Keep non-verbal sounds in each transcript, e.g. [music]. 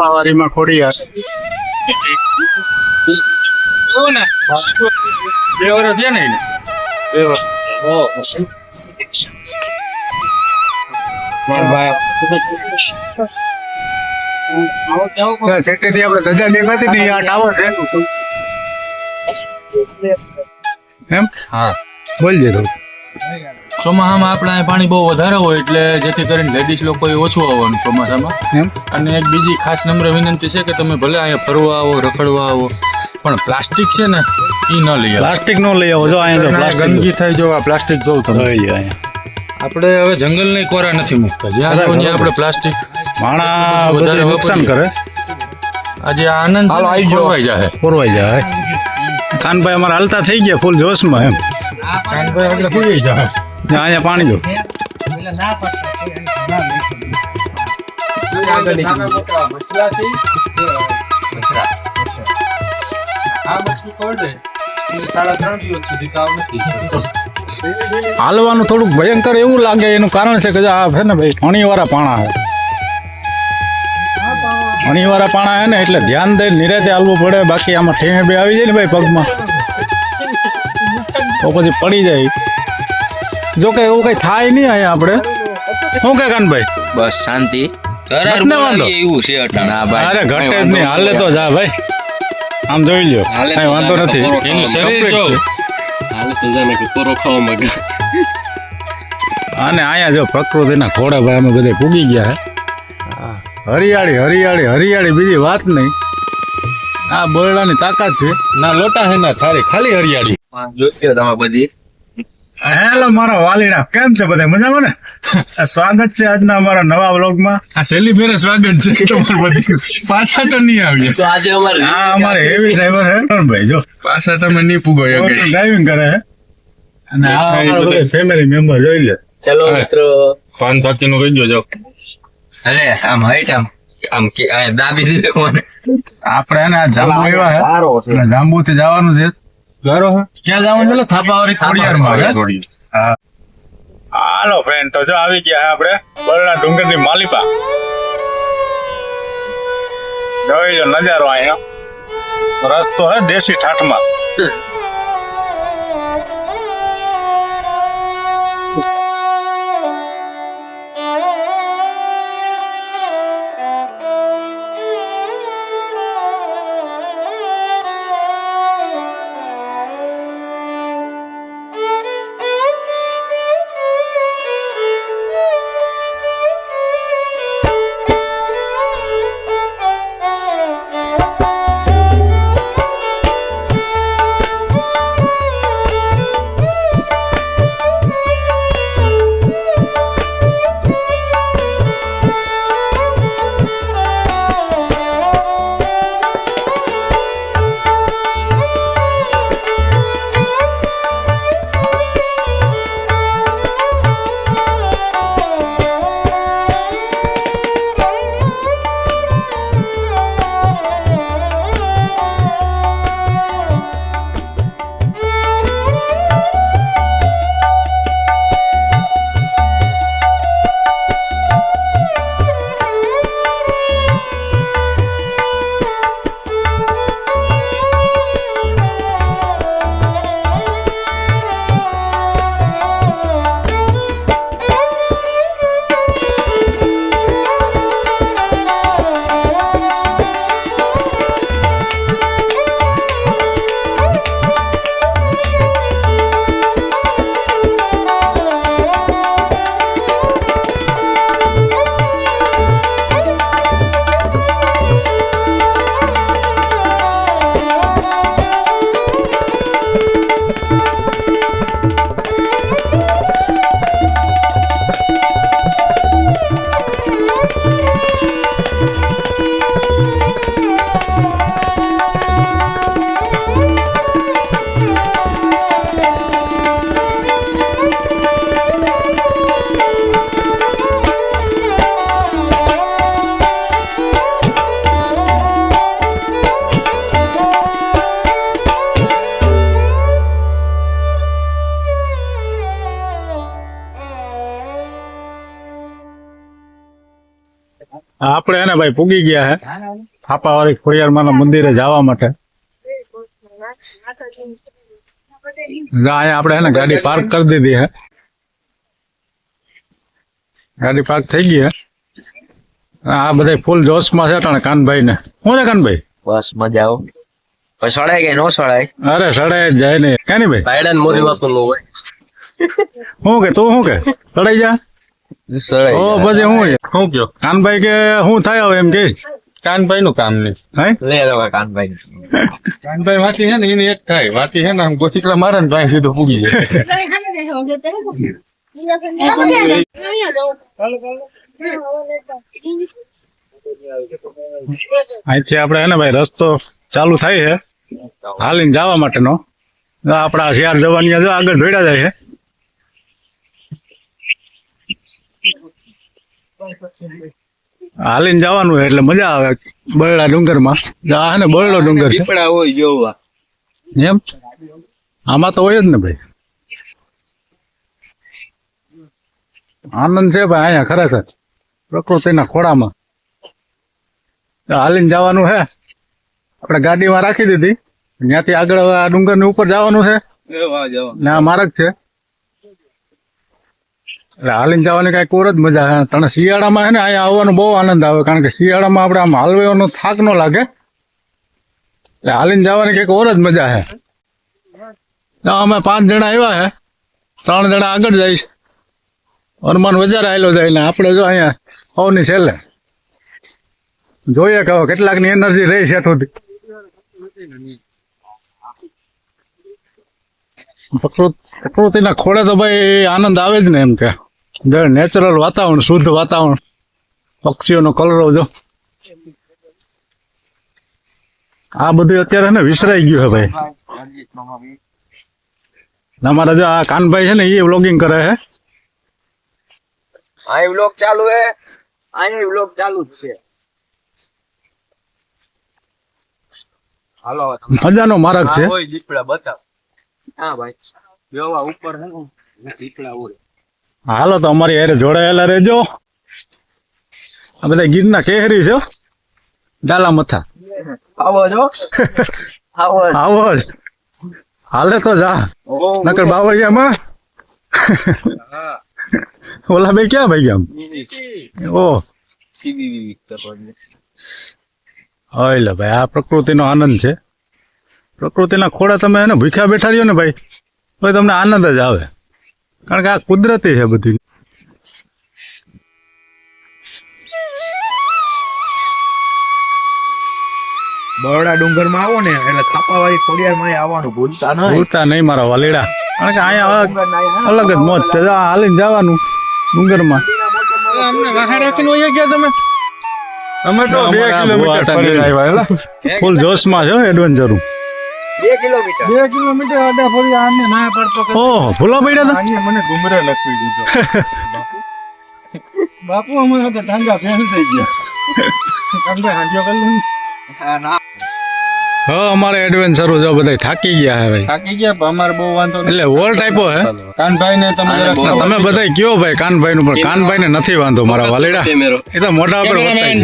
થાપાવાડીમાં ખોડી બે વર્ષ થયા ને બે વર્ષ. મારો આપણે ધજા દેખાતી નહીં. આ ટાવર છે. એમ? હા. બોલજે થોડું. ચોમાસામાં આપણે પાણી બહુ વધારે હોય એટલે જેથી કરીને લેડીઝ લોકો ઓછું આવવાનું ચોમાસામાં. એમ? અને એક બીજી ખાસ નમ્ર વિનંતી છે કે તમે ભલે અહીંયા ફરવા આવો રખડવા આવો પણ પ્લાસ્ટિક છે ને એ ન લઈ આવો. પ્લાસ્ટિક ન લઈ આવો. જો અહીંયા ગંદકી થઈ જો આ પ્લાસ્ટિક જોઉં તમે અહીંયા આપણે હવે જંગલની કોરા નથી મૂકતા. જ્યાં આપણે પ્લાસ્ટિક માણા વધારે નુકસાન કરે. આજે આનંદ હાલો, આવી જાઓ. ખોરવાઈ જાય ખોરવાઈ જાય ખાનભાઈ અમારા હાલતા થઈ ગયા ફૂલ જોશમાં એમ. ખાનભાઈ એટલે ખોરવાઈ જાય અહીંયા પાણી જો. હાલવાનું થોડુંક ભયંકર એવું લાગે, એનું કારણ છે કે આ છે ને ભાઈ અણીવાળા પાણા છે. અણીવાળા પાણા છે ને, એટલે ધ્યાન દઈને નિરાતે હાલવું પડે, બાકી આમાં ઠેમે બે આવી જાય ને ભાઈ પગમાં. તો પછી પડી જાય. જો કે એવું કઈ થાય નહીં અહીંયા આપણે. શું કે કાનભાઈ? બસ શાંતિ. નથી વાંધો? એવું છે ના ભાઈ અરે ઘટે જ નહીં. હાલે તો જા ભાઈ. આમ જોઈ લ્યો. કઈ વાંધો નથી. એનું શરીર જો. હાલે તો જાને કે પોરો ખાવા માંગે. અને અહીંયા જો પ્રકૃતિના ઘોડા ભાઈ અમે બધે પૂગી ગયા હે. હરિયાળી હરિયાળી હરિયાળી બીજી વાત નહીં. આ બોરડાની તાકાત છે. ના લોટા હે ના થારી ખાલી હરિયાળી. જોઈ તમે બધી. હેલો મારા વાલીડા. કેમ છે બધા? મજામાં ને? સ્વાગત છે આજના અમારા નવા વ્લોગમાં. આ સેલી ફેરે સ્વાગત છે. [laughs] તમારું બધી પાછા તો નહીં આવ્યા તો આજે અમારે હા અમારે હેવી ડ્રાઈવર હે કરણભાઈ જો. પાછા તમે નહીં પૂગો. ડ્રાઇવિંગ કરે હે અને આ અમારા બધા ફેમિલી મેમ્બર જોઈ લે. ચલો મિત્રો. પાન થાકીનું કહી દો જો. અરે આમ હાઈટ આમ આમ કે આ દાબી દીધો મને. આપણે ને આ જાંબુ આવ્યા હે જાંબુ થી જવાનું છે. ગારો હા. ક્યાં જવાનું છે ખોડિયારમાં હાલો ફ્રેન્ડ તો જો આવી ગયા આપડે આપણે બરડા ડુંગરની માલિપા. જોઈ લો નજારો અહીંયા. રસ્તો હે દેશી ઠાઠમાં. આપણે એને ભાઈ પૂગી ગયા હે. થાપાવાળી ખોડિયારમાંના મંદિરે જવા માટે. આપણે એને ગાડી પાર્ક કરી દીધી હે. ગાડી પાર્ક થઈ ગઈ હે. આ બધા ફૂલ જોશમાં છે અટાણે કાનભાઈ ને શું છે કાનભાઈ? બસ મજા આવો સડાય કે નો સડાય? અરે સડાય જાય ને. કાની ભાઈ? ભાઈડા મોરી વાતું નું હોય. શું કે તું શું કે? સડાઈ જા. ઓ પછી હું? શું કયો? કાનભાઈ કે શું થાય હવે એમ કે? કાનભાઈ નું કામ નહીં. લે કાનભાઈ. કાનભાઈ વાતી છે ને એને એક થાય. વાતી છે ને આમ મારે ને ભાઈ સીધું પૂગી જાય. અહીંથી આપણે હે ને ભાઈ રસ્તો ચાલુ થાય છે. હાલીને જવા માટેનો. આપડા આપણા શિયાર જવાની જો આગળ દોડ્યા જાય છે. હાલીને જવાનું એટલે મજા આવે. બરડા ડુંગરમાં. આ ને બરડો ડુંગર છે. પીપળા હોય જોવા. એમ? આમાં તો હોય જ ને ભાઈ. આનંદ છે ભાઈ અહીંયા ખરેખર. પ્રકૃતિના ખોળામાં. હાલીને જવાનું છે આપણે ગાડીમાં રાખી દીધી. ત્યાંથી આગળ હવે આ ડુંગરની ઉપર જવાનું છે. ને આ માર્ગ છે. એટલે હાલીને જવાની કાંઈક કોર જ મજા આવે. તને શિયાળામાં છે ને અહીંયા આવવાનો બહુ આનંદ આવે, કારણ કે શિયાળામાં આપણે આમ હાલવાનો થાક ન લાગે. એટલે હાલીને જવાની કંઈક ઓર જ મજા છે અમે પાંચ જણા આવ્યા હે. ત્રણ જણા આગળ જઈશ. હનુમાન વજાર આવેલો જાય ને આપણે જો અહીંયા હોવની છેલ્લે. જોઈએ કે હવે કેટલાકની એનર્જી રહી છે સુધી પ્રકૃતિના ખોળે તો ભાઈ આનંદ આવે જ ને એમ કે. નેચરલ વાતાવરણ શુદ્ધ વાતાવરણ. પક્ષીઓનો કલરો જો. આ બધું અત્યારે ને વિસરાઈ ગયું છે ભાઈ. અમારા જો આ કાનભાઈ છે ને એ વ્લોગિંગ કરે છે આ વ્લોગ ચાલુ હે. આ વ્લોગ ચાલુ જ છે. હાલો મજાનો માર્ગ છે. હા ભાઈ. ઉપર હે ને દીપડા હાલો તો અમારી હેરે જોડાયેલા રહેજો. આ બધા ગીરના કેહરી છો ડાલા મથા. આવો જો. આવો આવો જ. હાલે તો જા. નકર બાવળિયામાં. ઓલા બે ક્યાં ભાઈ ગયા ઓ. હોય લે ભાઈ આ પ્રકૃતિનો આનંદ છે. પ્રકૃતિના ખોડા તમે એને ભૂખ્યા બેઠા રહ્યો ને ભાઈ ભાઈ તમને આનંદ જ આવે. કારણ કે આ કુદરતી છે બધું. બરોડા ડુંગરમાં આવો ને એટલે થાપાવાળી ખોડિયાર માં આવવાનું ભૂલતા નહીં. ભૂલતા નહીં મારા વાલીડા. કારણ કે અહીંયા અલગ જ મોજ છે. જા હાલીને જવાનું ડુંગરમાં. અમને વાહે રાખીને વહી ગયા તમે. અમે તો બે કિલોમીટર ફરી આવ્યા ફૂલ જોશમાં છે એડવેન્ચર બે કિલોમીટર. બે કિલોમીટર આડા ફરી આને ના પડતો કે ઓહો પડ્યા હતા આને મને ઘુમરે લખવી દીધો. [laughs] બાપુ અમે તો ટાંગા ફેલ થઈ ગયા. કાંગા હાંડિયો કરી લઉં. હા ના. હા અમારે એડવેન્ચર જો બધા થાકી ગયા હે ભાઈ થાકી ગયા અમારે બહુ વાંધો નહીં. એટલે વોલ ટાઈપો હે? કાનભાઈ ને તમે તમે બધા કયો ભાઈ કાનભાઈ નું પણ કાનભાઈ ને નથી વાંધો મારા વાલીડા. એ તો મોટા પર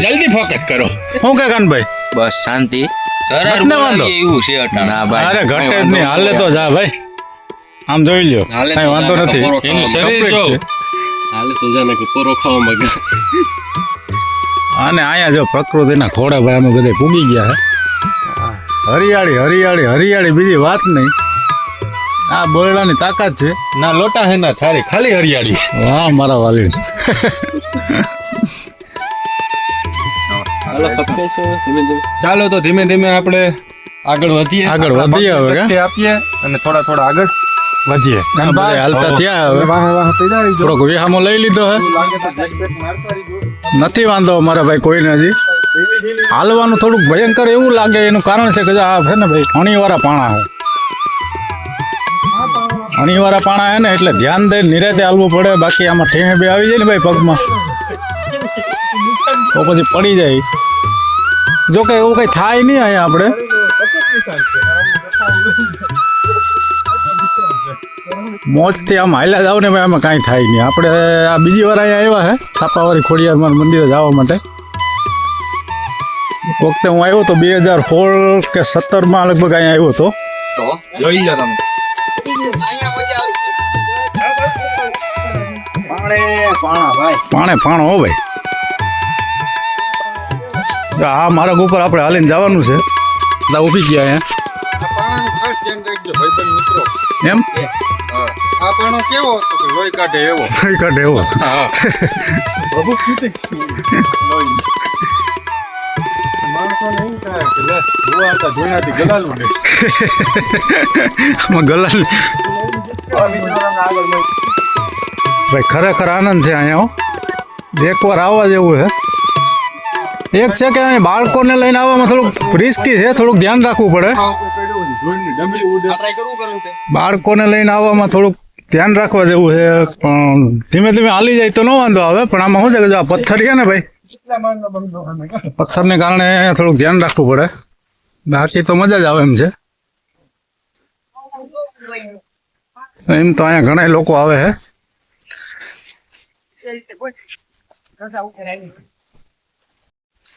જલ્દી ફોકસ કરો. શું કે કાનભાઈ? બસ શાંતિ. એવું છે ના ભાઈ અરે ઘટે જ નહીં. હાલે તો જા ભાઈ. આમ જોઈ લ્યો. કઈ વાંધો નથી. એનું શરીર જો. હાલે તો જાને કે ખાવા માંગે. અને અહીંયા જો પ્રકૃતિના ખોડા ભાઈ અમે બધા પૂગી ગયા હે. હરિયાળી હરિયાળી હરિયાળી બીજી વાત નહીં. આ બરડાની તાકાત છે. ના લોટા હે ના થારી. ખાલી હરિયાળી. વાહ મારા વાલી ચાલો તો ધીમે ધીમે આપણે આગળ વધીએ. આગળ વધીએ હવે, આપીએ અને થોડા થોડા આગળ વધીએ. હાલતા ત્યાં હવે. થોડોક વિહામો લઈ લીધો હે. નથી વાંધો અમારા ભાઈ કોઈને હજી. હાલવાનું થોડુંક ભયંકર એવું લાગે એનું કારણ છે કે આ છે ને ભાઈ અણીવાળા પાણા છે. અણીવાળા પાણા હે ને એટલે ધ્યાન દઈને નિરાતે હાલવું પડે. બાકી આમાં ઠેમે બે આવી જાય ને ભાઈ પગમાં. તો પછી પડી જાય. જો કે એવું કઈ થાય નહીં અહીંયા આપણે. મોજથી આમ હાલ્યા જાવ ને ભાઈ આમાં કાંઈ થાય નહીં. આપણે આ બીજી વાર અહીંયા આવ્યા હે થાપાવાળી ખોડિયારમાં મંદિરે જવા માટે. વખતે હું આવ્યો તો બે હજાર સોળ કે સત્તરમાં લગભગ અહીંયા આવ્યો હતો. પાણે પાણા ભાઈ. પાણે પાણો હો ભાઈ. આ માર્ગ ઉપર આપણે હાલીને જવાનું છે. એટલે ઊભી ગયા અહીંયા. એમ? હા હા લે ગલાલ. ભાઈ, ખરેખર આનંદ છે અહીંયા, હો. એકવાર આવવા જેવું છે. એક છે કે અહીં બાળકોને લઈને આવવામાં થોડુંક રિસ્કી છે થોડુંક ધ્યાન રાખવું પડે. બાળકોને લઈને આવવામાં થોડુંક ધ્યાન રાખવા જેવું છે પણ ધીમે ધીમે હાલી જાય તો ન વાંધો આવે. પણ આમાં શું છે કે જો આ પથ્થર છે ને ભાઈ પથ્થરને કારણે થોડુંક ધ્યાન રાખવું પડે. બાકી તો મજા જ આવે એમ છે. એમ તો અહીંયા ઘણા લોકો આવે છે.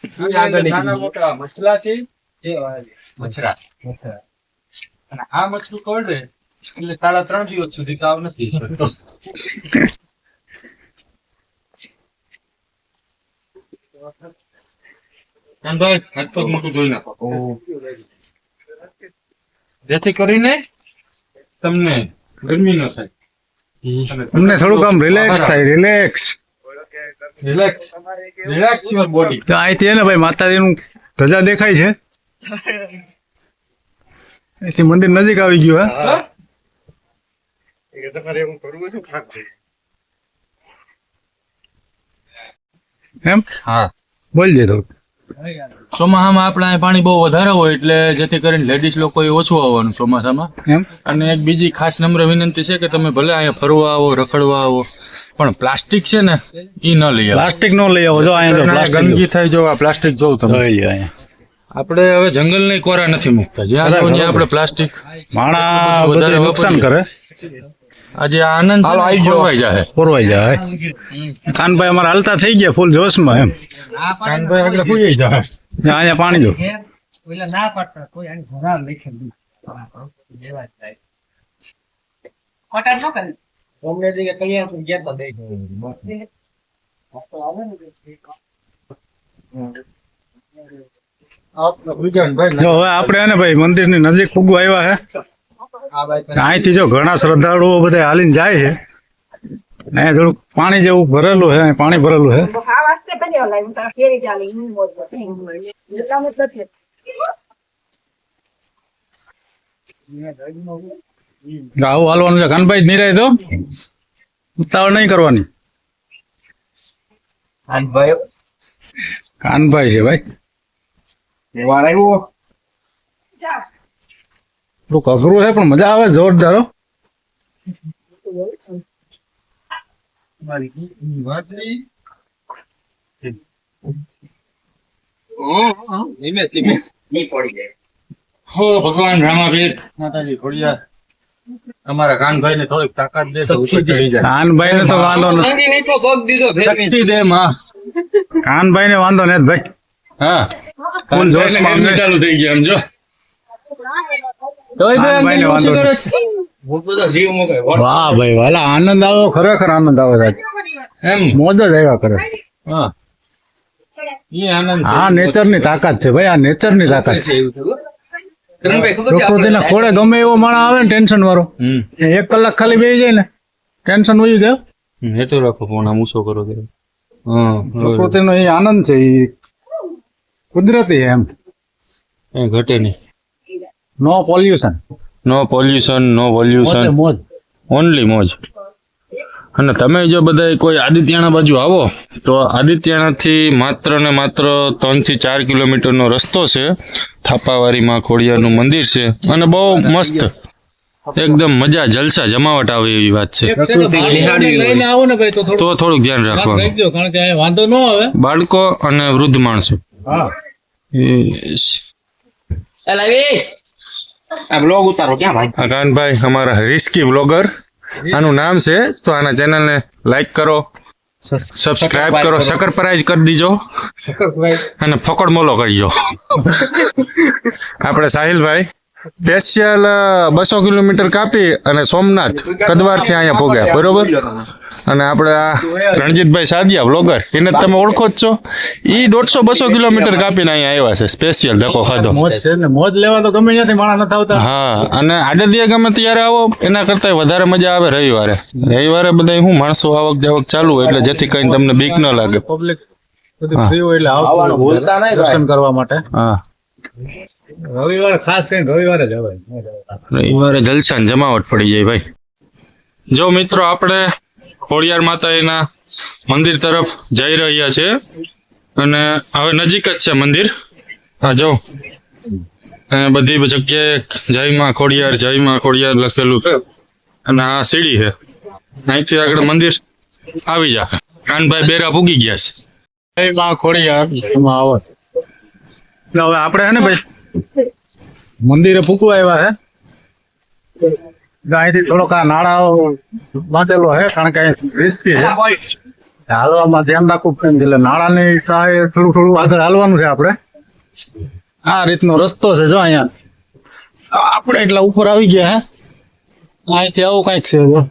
નાના મોટા મસલાથી મછરા અને આ મછલું કરડે એટલે સાડા ત્રણ દિવસ સુધી તાવ નથી. કાનભાઈ હાથ પગ મોટું જોઈ નાખો. જેથી કરીને તમને ગરમી ન થાય. તમને થોડુંક આમ રિલેક્સ થાય relax relax relax your body તો અહીંથી ને ભાઈ માતાજીનું ધજા દેખાય છે. અહીંથી મંદિર નજીક આવી ગયું હે? એમ? હા. બોલજે થોડુંક. ચોમાસામાં આપણે અહીં પાણી બહુ વધારે હોય એટલે જેથી કરીને લેડીઝ લોકો ઓછું આવવાનું ચોમાસામાં. એમ? અને એક બીજી ખાસ નમ્ર વિનંતી છે કે તમે ભલે અહીંયા ફરવા આવો રખડવા આવો પણ પ્લાસ્ટિક છે ને એ ન લઈ આવો. પ્લાસ્ટિક નો લઈ આવો જો અહીંયા તો ગંદકી થાય જો આ પ્લાસ્ટિક જોઉં તમે આપણે હવે જંગલની કોરા નથી મૂકતા. જ્યાં. આપણે પ્લાસ્ટિક માણા વધારે નુકસાન કરે. આજે આનંદ હાલો આવી જોવાઈ જાય પોરવાઈ જાય કાનભાઈ અમારા હાલતા થઈ ગયા ફૂલ જોશમાં એમ. કાનભાઈ આગળ પૂજાઈ જાય અહીંયા પાણી જો. ઓલા ના પાડતા કોઈ આની ઘોરા લખી દીધું એવા જ કોટર ન કરે. અમને જે કલ્યાણથી ગયા તા દઈ ભાઈ જો હવે આપણે હે ને ભાઈ મંદિરની નજીક ફૂગવા આવ્યા છે આ ભાઈ અહીંથી જો ઘણા શ્રદ્ધાળુઓ બધા હાલીને જાય છે. ને અહીંયા થોડુંક પાણી જેવું ભરેલું છે અહીં પાણી ભરેલું છે આ આવું હાલવાનું છે. કાનભાઈ નિરાય તો? ઉતાવળ નહીં કરવાની. કાનભાઈ છે ભાઈ. થોડુંક અઘરું છે પણ મજા આવે જોરદાર ધીમે ધીમે નહીં પડી જાય. હો ભગવાન રામાભીર માતાજી ખોડિયાર અમારા કાનભાઈ ને થોડીક તાકાત દે તો ઉપર ચડી જાય. કાનભાઈ ને તો વાંધો નથી શક્તિ દે માં. કાનભાઈ ને વાંધો નથી ભાઈ. હા. ફૂલ ચાલુ થઈ ગયા એમ જો. કાનભાઈને વાંધો નથી. હું બધો જીવ મૂકે વાહ ભાઈ વાલા આનંદ આવો ખરેખર આનંદ આવે સાહેબ એમ? મોજ જ આવ્યા કરે હા. એ આનંદ આ નેચરની તાકાત છે ભાઈ આ નેચરની તાકાત છે પ્રકૃતિના ખોળે ગમે એવો માણસ આવે ને ટેન્શન વાળો. એક કલાક ખાલી બેસી જાય ને ટેન્શન વયું જાય હેઠું રાખો ફોન આમ ઊંચો કરો કે. પ્રકૃતિનો એ આનંદ છે એ કુદરતી એમ. એ ઘટે નહીં. No pollution no pollution no pollution મોજ ઓનલી મોજ. અને તમે જો બધા કોઈ આદિત્યાણા બાજુ આવો તો આદિત્યાણાથી માત્ર ને માત્ર ત્રણથી ચાર કિલોમીટરનો રસ્તો છે. થાપાવારીમાં ખોડિયારનું મંદિર છે. અને બહુ મસ્ત એકદમ મજા જલસા જમાવટ આવે એવી વાત છે. તો થોડુંક. ધ્યાન રાખવાનું. રાખજો કારણ કે અહીંયા વાંધો ન આવે. બાળકો અને વૃદ્ધ માણસો. હા. આ બ્લોગ ઉતારો ક્યાં ભાઈ? આ કાનભાઈ અમારા રિસ્કી વ્લોગર આનું નામ છે તો આના ચેનલને લાઈક કરો સબસ્ક્રાઇબ કરો શક્કર પ્રાઇઝ કરી દીજો. અને ફકડ મોલો કરજો [laughs] આપણે સાહિલભાઈ સ્પેશિયલ બસો કિલોમીટર કાપી અને સોમનાથ કદવારથી અહીંયા પોગ્યા બરોબર? અને આપણે આ રણજીતભાઈ સાદિયા બ્લોગર એને તમે ઓળખો જ છો. એ દોઢસો બસો કિલોમીટર કાપીને અહીંયા આવ્યા છે સ્પેશિયલ ધક્કો ખાધો. મોજ મોજ લેવા તો ગમે ત્યાંથી માણા નથી આવતા. હા અને આડદિયા ગમે ત્યારે આવો એના કરતા વધારે મજા આવે રવિવારે. રવિવારે બધા શું માણસો આવક જાવક ચાલુ હોય એટલે જેથી કઈ તમને બીક ન લાગે. પબ્લિક હા. દર્શન કરવા માટે. હા. રવિવારે ખાસ કરીને રવિવારે જવાય. રવિવારે જલસા જમાવટ પડી જાય ભાઈ. જો મિત્રો આપણે ખોડિયાર માતાજીના મંદિર તરફ જઈ રહ્યા છે. અને હવે નજીક જ છે મંદિર. હા, જો. અહીંયા બધી જગ્યાએ જય માં ખોડિયાર જય માં ખોડિયાર લખેલું છે. અને આ સીડી છે. અહીંથી આગળ મંદિર આવી જાય. કાનભાઈ બેરા પૂગી ગયા છે. જયમાં ખોડિયાર એમાં આવો. એટલે હવે આપણે હે ને ભાઈ? મંદિરે ફૂકવા આવ્યા હે? અહીંથી થોડોક આ નાળા બાંધેલો હે કારણ કે રિસ્કી છે હાલવામાં ધ્યાન રાખવું પડે ને. એટલે નાળાની સહાય થોડું થોડું આગળ હાલવાનું છે આપણે. આ રીતનો રસ્તો છે જો અહીંયા. આપણે એટલા ઉપર આવી ગયા હે. અહીંથી આવું કંઈક છે જો.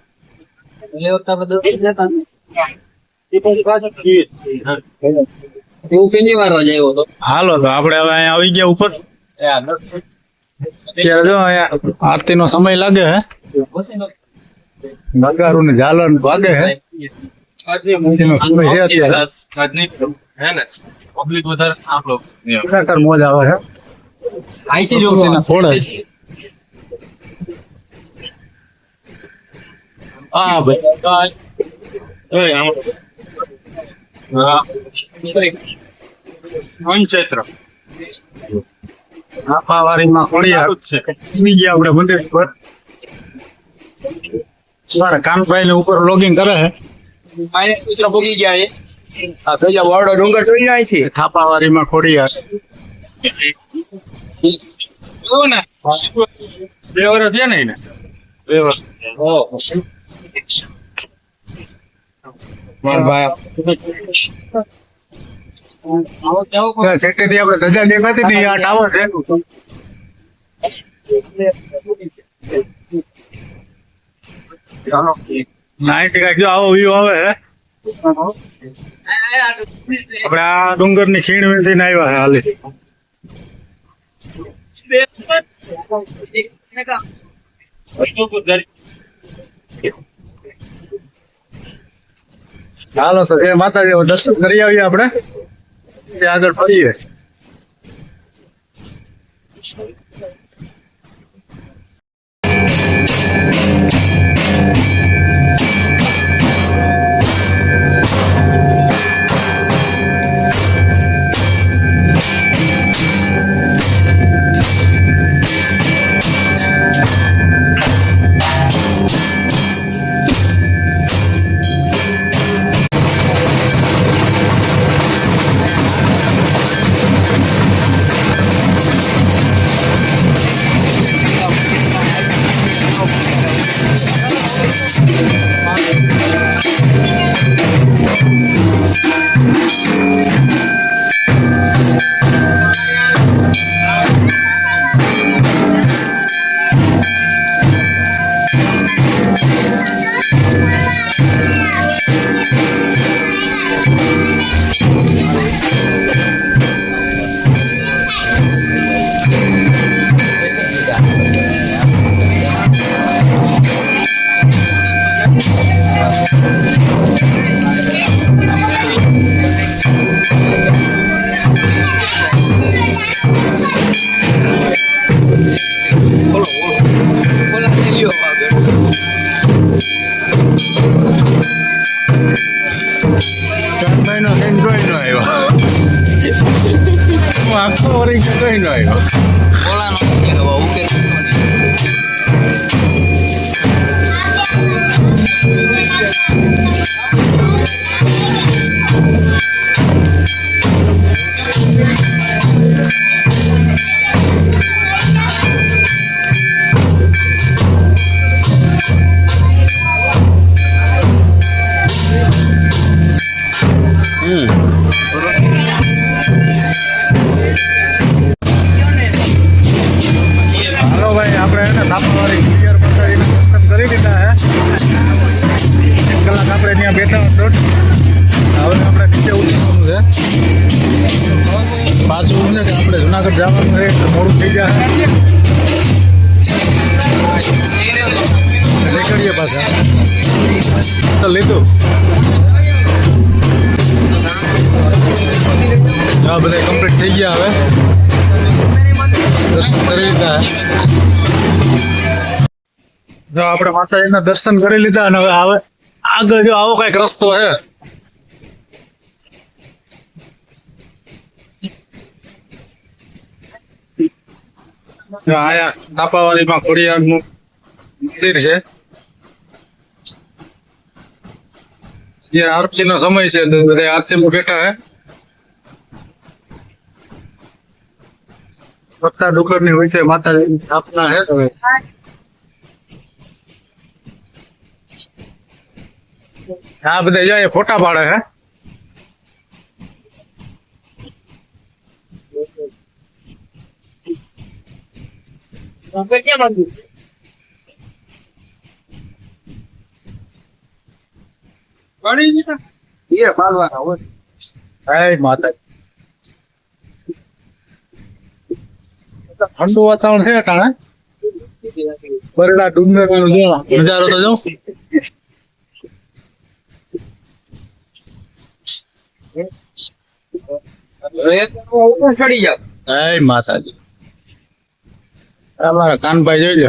એવું કેટલી વાર આવ્યો હતો. હાલો તો આપણે હવે અહીંયા આવી ગયા ઉપર. ત્યારે જો અહીંયા આરતી નો સમય લાગે હે. નગારું ને? ઝાલર વાગે હે છે મોજ આવે છે. ખોડિયાર ગયા આપણે મંદિર પર. સારા કાનભાઈ ને ઉપર લોગિંગ કરે છે. મિત્ર ભોગી ગયા એ આ ત્રીજા વાડો ડુંગર જોઈ જાય છે. થાપાવાડીમાં ખોડી ને. બે વર્ષ થયા ને એને? છેટેથી આપણે રજા દેખાતી ને આ ટાવર છે. નાઈટ કાંઈક જો આવો વ્યૂ આવે આપણે આ ડુંગરની ખીણમાંથી આવ્યા હે હાલી. ચાલો તો એ માતાજી દર્શન કરી આવીએ આપણે આગળ ફરીએ. Kanbhai Thank you. આપણે માતાજીના દર્શન કરી લીધા અને હવે આવે આગળ જો આવો કંઈક રસ્તો છે જો આયા કાપાવાડીમાં ખોડિયારનું મંદિર છે જે આરતી નો સમય છે તો બધા આરતીમાં બેઠા હે વત્તા ડુકરની વચ્ચે માતાજીની સ્થાપના છે હવે આ બધા જાય ફોટા પાડે હે એ ઠંડુ વાતાવરણ છે અટાણે. બરડા ડુંગર નજારો તો જો. ચડી જાવ જય માતાજી અમારા કાનભાઈ જોઈ લો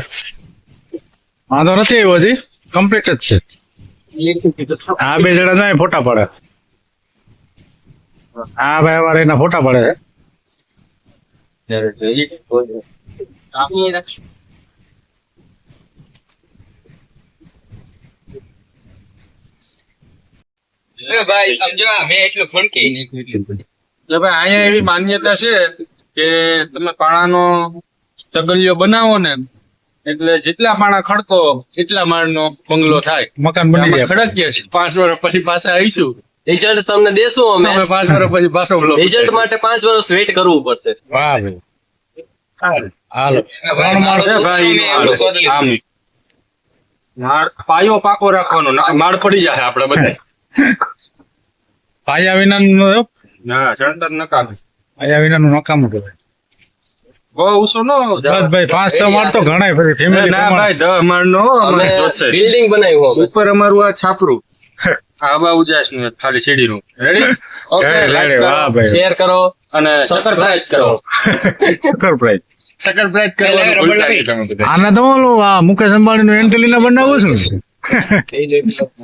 વાંધો નથી આવ્યો હજી. કમ્પ્લીટ જ છે. આ બે જણા જાય ફોટા પડે. આ ભાઈ અમારે એના ફોટા પડે છે. ભાઈ, સમજો, મેં એટલું ફણકી એટલે ભાઈ અહીંયા એવી માન્યતા છે કે તમે પાણાનો ચગલિયો બનાવો ને એટલે જેટલા પાણા ખડકો એટલા માળનો બંગલો થાય. મકાન બની ખડકીએ છીએ. પાંચ વર્ષ પછી પાછા આવીશું. રિઝલ્ટ તમને દેશું અમે. અમે પાંચ વર્ષ પછી પાછો રિઝલ્ટ માટે પાંચ વર્ષ વેઇટ કરવું પડશે. વાહ ભાઈ. હાલો. ત્રણ માળ છે ભાઈ આમ. માળ પાયો પાકો રાખવાનો. માળ પડી જાય આપણે બધા પાયા વિના ના તો મુકેશ અંબાણી નું એન્ટેલિના બનાવું છું.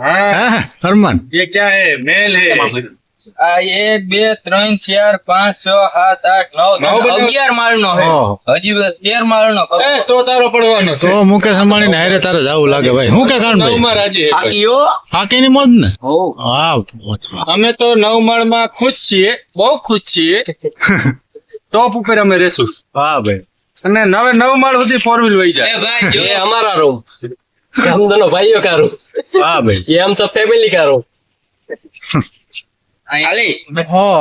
હા. હરમન. એ ક્યાં હે? મેલ હે. આ એક બે ત્રણ ચાર પાંચ છ સાત આઠ નવ અગિયાર માળ નો હજી તો તારો પડવાનો મુકેશ અંબાણી અમે તો નવ માળમાં ખુશ છીએ બહુ ખુશ છીએ. [laughs] ટોપ ઉપર અમે રેશું. હા ભાઈ. અને નવે નવ માળ સુધી ફોર વ્હીલ વહી જાય. અમારા રૂમ હમ દોનો ભાઈઓ કારો. હા ભાઈ. એમ હમ સબ ફેમિલી કારો.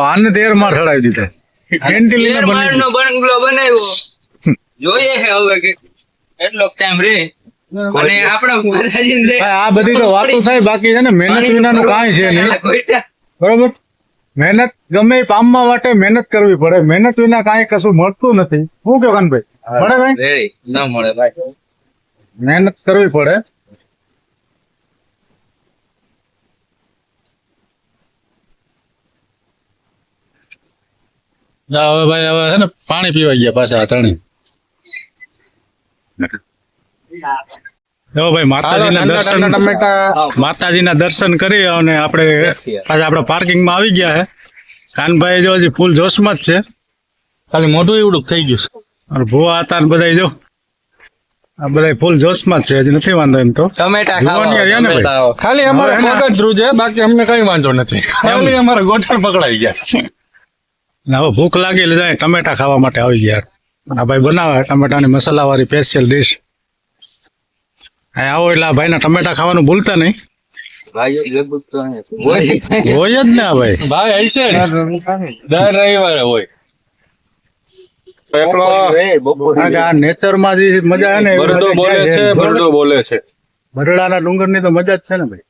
આને તેર માળ ચડાવી દીધા. [laughs] એન્ટેલિના તેર માળ બની નો બંગલો બનાવ્યો. [laughs] જોઈએ છે હવે કે એટલો ટાઈમ રે. અને આપણા માતાજીને દે- ભાઈ, આ બધી તો વાતો થાય બાકી છે ને મહેનત વિનાનું કાંઈ છે નહીં. બરોબર? મહેનત ગમે એ પામવા માટે મહેનત કરવી પડે. મહેનત વિના કાંઈ કશું મળતું નથી. શું કયો કાનભાઈ? મળે ભાઈ? ન મળે ભાઈ. મહેનત કરવી પડે. હવે ભાઈ હવે છે ને પાણી પીવા ગયા પાછા ત્રણે જ છે. ખાલી મોટું એવડું થઈ ગયું છે. ભૂવા હતા બધા જો. આ બધા ફૂલ જોશમાં જ છે હજી નથી વાંધો એમ તો. ખાલી અમારે બાકી અમને કઈ વાંધો નથી. ખાલી અમારા ગોઠણ પકડાઈ ગયા હવે ભૂખ લાગી એટલે ટમેટા ખાવા માટે આવી ગયા. આ ભાઈ બનાવે ટમેટાની મસાલાવાળી સ્પેશિયલ ડીશ આવો એટલે આ ભાઈના ટમેટા ખાવાનું ભૂલતા નહીં. [laughs] હોય. જ ને આ ભાઈ. ભાઈ હશે દર રવિવારે હોય. નેચરમાં જે મજા છે ને. બરડો બોલે છે બરડાના ડુંગરની તો મજા જ છે ને ભાઈ.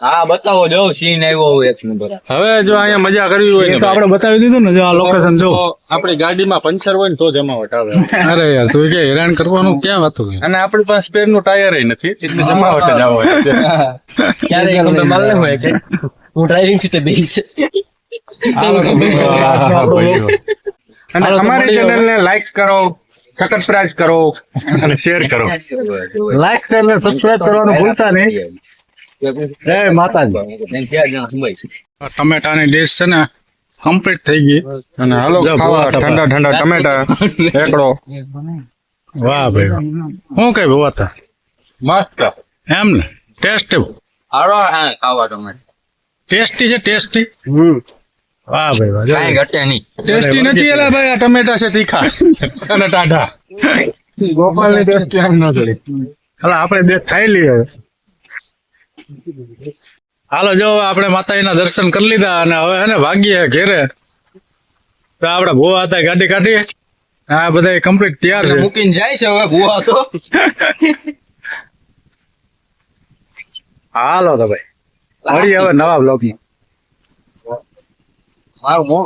હા બતાવો જો સીન આવ્યો હોય એક નંબર હવે જો અહીંયા મજા કરવી હોય તો આપણે બતાવી દીધું ને જો આ લોકેશન જો. આપણી ગાડીમાં પંચર હોય ને તો જમાવટ આવે અરે યાર તું કે હેરાન કરવાનું ક્યાં વાત હોય? અને આપણી પાસે સ્પેરનું ટાયર નથી એટલે જમાવટ જ આવે. ક્યારે એક નંબર માલ ને હોય કે? હું ડ્રાઇવિંગ સીટે બેહીશ. અને અમારી ચેનલ ને લાઈક કરો સબસ્ક્રાઇબ કરો અને શેર કરો. લાઈક શેર ને સબસ્ક્રાઇબ કરવાનું ભૂલતા નહીં. જય માતાજી. ટમેટાની ડીશ છે ને કમ્પ્લીટ થઈ ગઈ. અને હાલો ખાવા ઠંડા ઠંડા ટમેટા એકડો. વાહ ભાઈ શું કઈ ભવાતા? મસ્ત. એમ ને ટેસ્ટી. હાલો હા ખાવા તમે. ટેસ્ટી છે ટેસ્ટી. વાહ ભાઈ વાહ જો. ઘટે નહીં. ટેસ્ટી નથી એલા ભાઈ આ ટમેટા છે તીખા. અને ટાઢા. ગોપાલની ટેસ્ટી આમ ન ચડી હાલો આપણે બે ખાઈ લઈએ હવે. હાલો જો આપણે માતાજીના દર્શન કરી લીધા અને હવે હે ને ભાગીએ ઘેરે. તો આપણે ભૂવા હતા ગાડી કાઢીએ આ બધા કમ્પ્લીટ તૈયાર છે. મૂકીને જાય છે હવે ભૂવા તો. હાલો તો ભાઈ. હવે નવા બ્લોગમાં મારું મોં